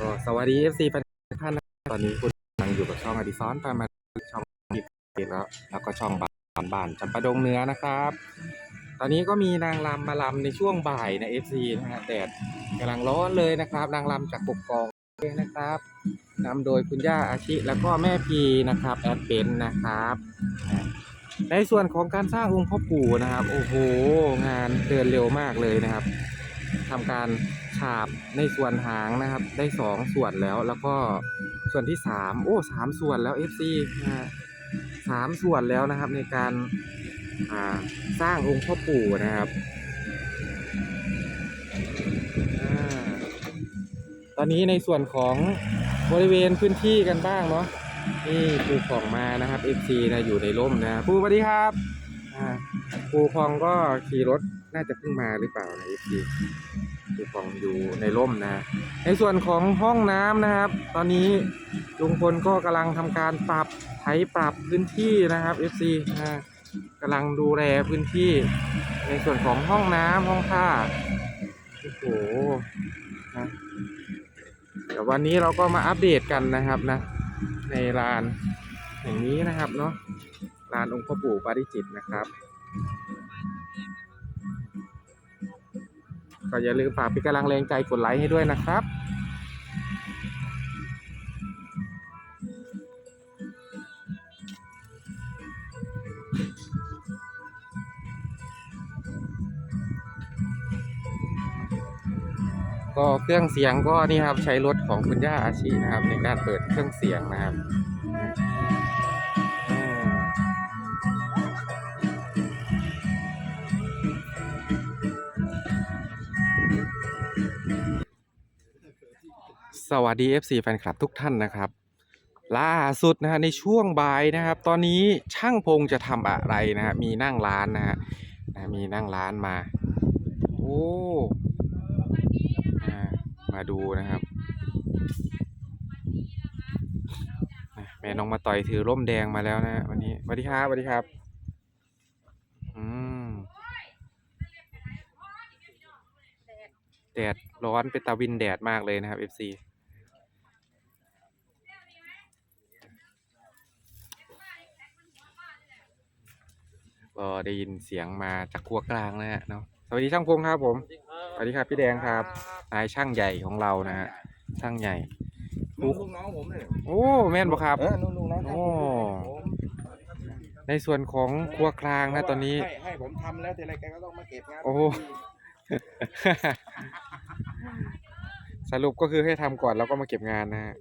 ก็สวัสดี FC แฟนท่านตอนนี้คุณกำลังอยู่กับช่องอดิซอนปามาช่องอีกแล้วแล้วก็ช่องบ้านบ้านจำปาดงเนื้อนะครับ ตอนนี้ก็มีนางรำมาลำในช่วงบ่ายนะ FC นะฮะแดดกำลังร้อนเลยนะครับ นางรำจากกกองเองนะครับนำโดยคุณย่าอาชิแล้วก็แม่พีนะครับแอดเป็นนะครับในส่วนของการสร้างองค์พ่อปู่นะครับ โอ้โห งานเดินเร็วมากเลยนะครับทำการ ฉาบในส่วนหางนะครับ ได้สองส่วนแล้ว แล้วก็ส่วนที่สามโอ้สามส่วนแล้ว FC นะสามส่วนแล้วนะครับในการาสร้างองค์พ่อปู่นะครับอตอนนี้ในส่วนของบริเวณพื้นที่กันบ้างเนาะนี่ปูของมานะครับ FC นะอยู่ในร่มนะปูสวัสดีครับปูพองก็ขี่รถน่าจะเพิ่งมาหรือเปล่านะ FC ปูพองอยู่ในร่มนะ ในส่วนของห้องน้ำนะครับ ตอนนี้ลุงพลก็กำลังทำการปรับไถปรับพื้นที่นะครับ FC นะกำลังดูแลพื้นที่ ในส่วนของห้องน้ำห้องท่าโอ้โหนะเดี๋ยววันนี้เราก็มาอัปเดตกันนะครับนะ ในลานแห่งนี้นะครับเนาะลานองค์พ่อปู่ปาริจิตนะครับ ก็อย่าลืมฝากเป็นกำลังแรงใจกดไลค์ให้ด้วยนะครับก็เครื่องเสียงก็นี่ครับใช้รถของคุณย่าอาชีนะครับในการเปิดเครื่องเสียงนะครับ สวัสดี FC แฟนคลับทุกท่านนะครับ ล่าสุดนะฮะในช่วงบ่ายนะครับ ตอนนี้ช่างพงจะทำอะไรนะฮะมีนั่งร้านนะฮะนะมีนั่งร้านมา โอ้มาดูนะครับอะแม่น้องมาต่อยถือร่มแดงมาแล้วนะฮะวันนี้สวัสดีครับสวัสดีครับอืมแดดร้อนเป็นตาวินแดดมากเลยนะครับ FC ก็ได้ยินเสียงมาจากครัวกลางนะฮะเนาะสวัสดีช่างพงครับผมสวัสดีครับพี่แดงครับนายช่างใหญ่ของเรานะฮะช่างใหญ่ลูกน้องผมเลยโอ้แม่นบ่ครับเออลูกลูกน้องโอ้ในส่วนของครัวกลางนะตอนนี้ให้ให้ผมทำแล้วทีไรแกก็ต้องมาเก็บงานโอ้โหสรุปก็คือให้ทำก่อนแล้วก็มาเก็บงานนะฮะ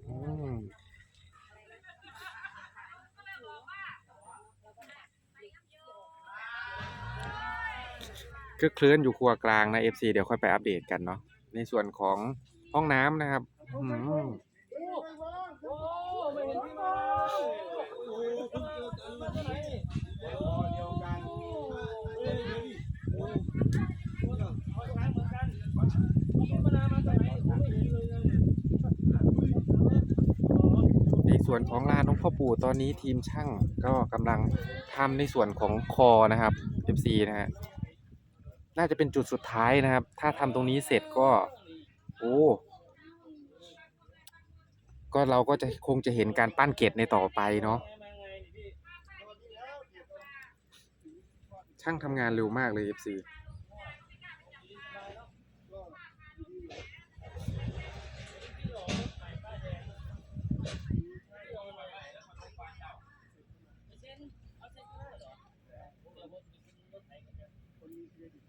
อืมก็เคลื่อนอยู่ครัวกลางนะ FC เดี๋ยวค่อยไปอัปเดตกันเนาะในส่วนของห้องน้ำนะครับอืมในส่วนของลานหลวงพ่อปู่ตอนนี้ทีมช่างก็กำลังทำในส่วนของคอนะครับ FC นะฮะ น่าจะเป็นจุดสุดท้ายนะครับ ถ้าทำตรงนี้เสร็จก็ โอ้ก็เราก็จะคงจะเห็นการปั้นเกล็ดในต่อไปเนาะช่างทำงานเร็วมากเลย FC อ้าวบอสมาสวัสดีครั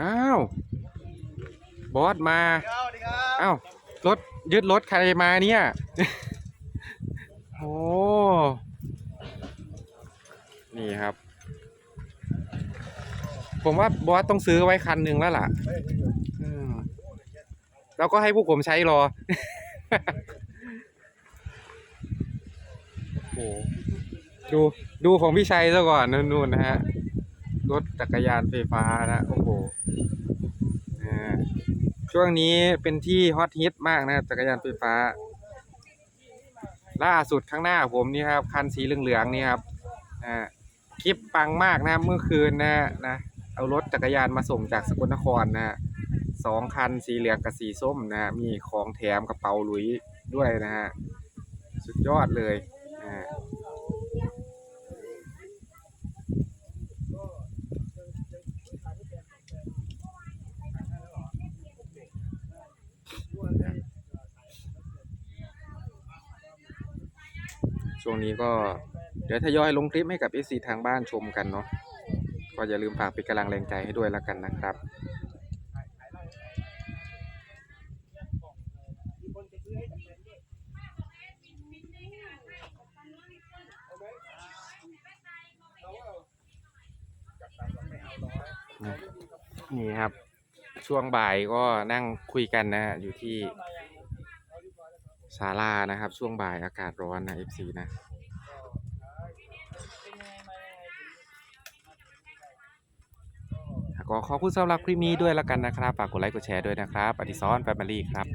อ้าว บอสมา อ้าว รถยึดรถใครมาเนี่ย โอ้ นี่ครับ ผมว่าบอสต้องซื้อไว้คันหนึ่งแล้วล่ะแล้วก็ให้ผู้ผมใช้รอ โอ้ ดูดูของพี่ชัยซะก่อนนู่นนะฮะรถจักรยานไฟฟ้านะโอ้โหช่วงนี้เป็นที่ฮอตฮิตมากนะจักรยานไฟฟ้า ล่าสุดข้างหน้าผมนี่ครับ คันสีเหลืองๆนี่ครับอ่าคลิปปังมากนะเมื่อคืนนะนะเอารถจักรยานมาส่งจากสกลนครนะสองคันสีเหลืองกับสีส้มนะมีของแถมกระเป๋าลุยด้วยนะฮะสุดยอดเลยนะ ช่วงนี้ก็เดี๋ยวทยอยลงคลิปให้กับ FC ทางบ้านชมกันเนาะก็อย่าลืมฝากเป็นกำลังแรงใจให้ด้วยแล้วกันนะครับนี่ครับ ช่วงบ่ายก็นั่งคุยกันนะอยู่ที่ ศาลานะครับ ช่วงบ่ายอากาศร้อนนะเอฟซีนะก็ขอบคุณสำหรับคลิปนี้ด้วยแล้วกันนะครับ ฝากกดไลค์กดแชร์ด้วยนะครับอดิซอนแฟมิลี่ครับ